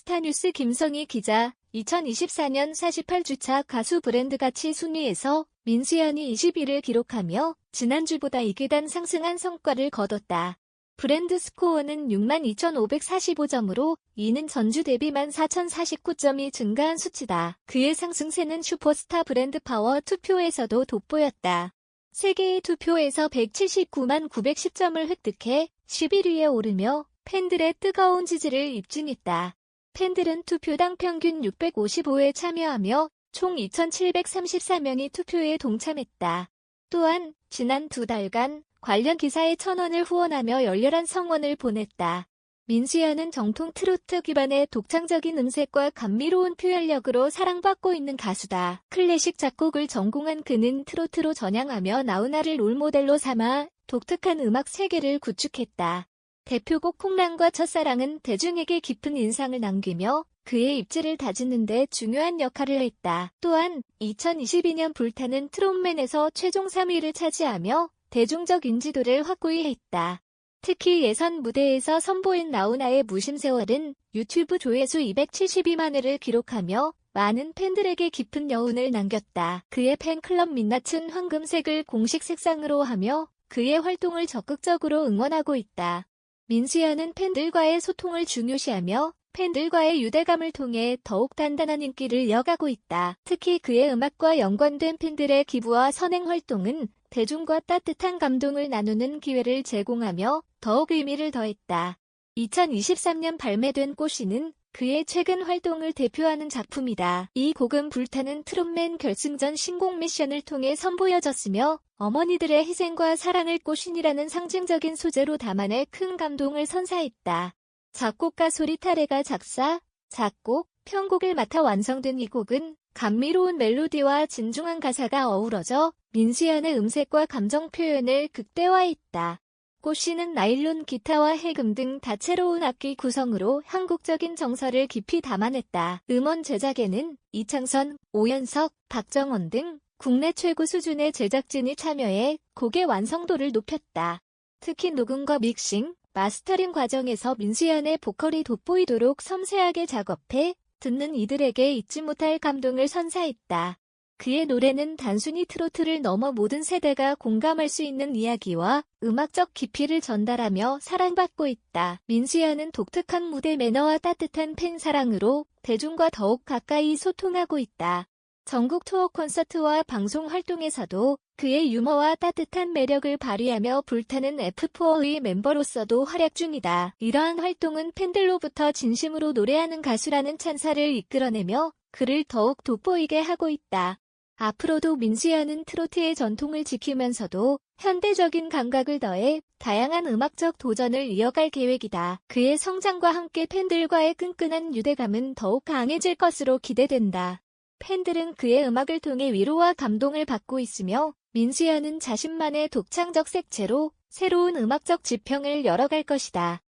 스타뉴스 김성희 기자, 2024년 48주차 가수 브랜드 가치 순위에서 민수연이 20위를 기록하며 지난주보다 2계단 상승한 성과를 거뒀다. 브랜드 스코어는 62,545점으로 이는 전주 대비 14,049점이 증가한 수치다. 그의 상승세는 슈퍼스타 브랜드 파워 투표에서도 돋보였다. 세계의 투표에서 179만 910점을 획득해 11위에 오르며 팬들의 뜨거운 지지를 입증했다. 팬들은 투표당 평균 655에 참여하며 총 2,734명이 투표에 동참했다. 또한 지난 두 달간 관련 기사에 천원을 후원하며 열렬한 성원을 보냈다. 민수연은 정통 트로트 기반의 독창적인 음색과 감미로운 표현력으로 사랑받고 있는 가수다. 클래식 작곡을 전공한 그는 트로트로 전향하며 나훈아를 롤모델로 삼아 독특한 음악 세계를 구축했다. 대표곡 콩랑과 첫사랑은 대중에게 깊은 인상을 남기며 그의 입지를 다지는 데 중요한 역할을 했다. 또한 2022년 불타는 트롯맨에서 최종 3위를 차지하며 대중적 인지도를 확고히 했다. 특히 예선 무대에서 선보인 나훈아의 무심세월은 유튜브 조회수 272만회를 기록하며 많은 팬들에게 깊은 여운을 남겼다. 그의 팬클럽 민낯은 황금색을 공식 색상으로 하며 그의 활동을 적극적으로 응원하고 있다. 민수연은 팬들과의 소통을 중요시하며 팬들과의 유대감을 통해 더욱 단단한 인기를 이어가고 있다. 특히 그의 음악과 연관된 팬들의 기부와 선행 활동은 대중과 따뜻한 감동을 나누는 기회를 제공하며 더욱 의미를 더했다. 2023년 발매된 꽃이는 그의 최근 활동을 대표하는 작품이다. 이 곡은 불타는 트롯맨 결승전 신곡 미션을 통해 선보여졌으며 어머니들의 희생과 사랑을 꽃신이라는 상징적인 소재로 담아내 큰 감동을 선사했다. 작곡가 소리타레가 작사, 작곡, 편곡을 맡아 완성된 이 곡은 감미로운 멜로디와 진중한 가사가 어우러져 민수연의 음색과 감정 표현을 극대화했다. 꽃씨는 나일론 기타와 해금 등 다채로운 악기 구성으로 한국적인 정서를 깊이 담아냈다. 음원 제작에는 이창선, 오연석, 박정원 등 국내 최고 수준의 제작진이 참여해 곡의 완성도를 높였다. 특히 녹음과 믹싱, 마스터링 과정에서 민수연의 보컬이 돋보이도록 섬세하게 작업해 듣는 이들에게 잊지 못할 감동을 선사했다. 그의 노래는 단순히 트로트를 넘어 모든 세대가 공감할 수 있는 이야기와 음악적 깊이를 전달하며 사랑받고 있다. 민수연은 독특한 무대 매너와 따뜻한 팬 사랑으로 대중과 더욱 가까이 소통하고 있다. 전국 투어 콘서트와 방송 활동에서도 그의 유머와 따뜻한 매력을 발휘하며 불타는 F4의 멤버로서도 활약 중이다. 이러한 활동은 팬들로부터 진심으로 노래하는 가수라는 찬사를 이끌어내며 그를 더욱 돋보이게 하고 있다. 앞으로도 민수연은 트로트의 전통을 지키면서도 현대적인 감각을 더해 다양한 음악적 도전을 이어갈 계획이다. 그의 성장과 함께 팬들과의 끈끈한 유대감은 더욱 강해질 것으로 기대된다. 팬들은 그의 음악을 통해 위로와 감동을 받고 있으며 민수연은 자신만의 독창적 색채로 새로운 음악적 지평을 열어갈 것이다.